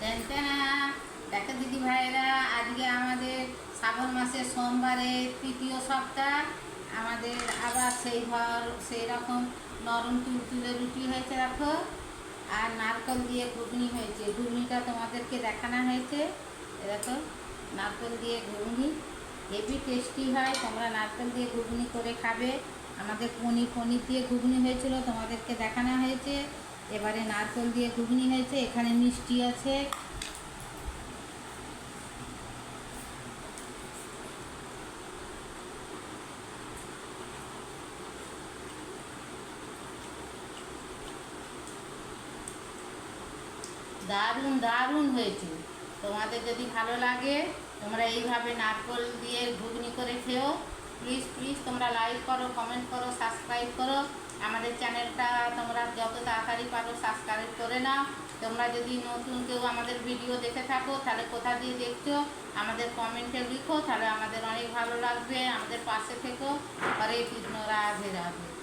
দেখো দিদি ভাইরা আজকে আমাদের শ্রাবণ মাসের সোমবারে তৃতীয় সপ্তাহ। আমাদের আবার সেই ঘর সেই রকম নরম তুলতুলে রুটি হয়েছে, দেখো। আর নারকল দিয়ে ঘুগনি হয়েছে। ঘুগনিটা তোমাদেরকে দেখানো হয়েছে। এ দেখো, নারকল দিয়ে ঘুগনি। হেভি টেস্টি হয়। তোমরা নারকেল দিয়ে ঘুগনি করে খাবে। আমাদের পনির পনির দিয়ে ঘুগনি হয়েছিল, তোমাদেরকে দেখানো হয়েছে। এবারে নারকেল দিয়ে ঘুগনি হয়েছে, এখানে মিষ্টি আছে। দারুণ দারুণ হয়েছে। তোমাদের যদি ভালো লাগে, তোমরা এইভাবে নারকল দিয়ে ঘুগনি করে খেও। প্লিজ প্লিজ তোমরা লাইক করো কমেন্ট করো সাবস্ক্রাইব করো। আমাদের চ্যানেলটা তোমরা করে নাও তোমরা যদি নতুন কেউ আমাদের ভিডিও দেখে থাকো, তাহলে কোথা দিয়ে দেখছ? আমাদের কমেন্টে লিখো, তাহলে আমাদের অনেক ভালো লাগবে। আমাদের পাশে থেকো। হরে কৃষ্ণ, রাধে রাধে।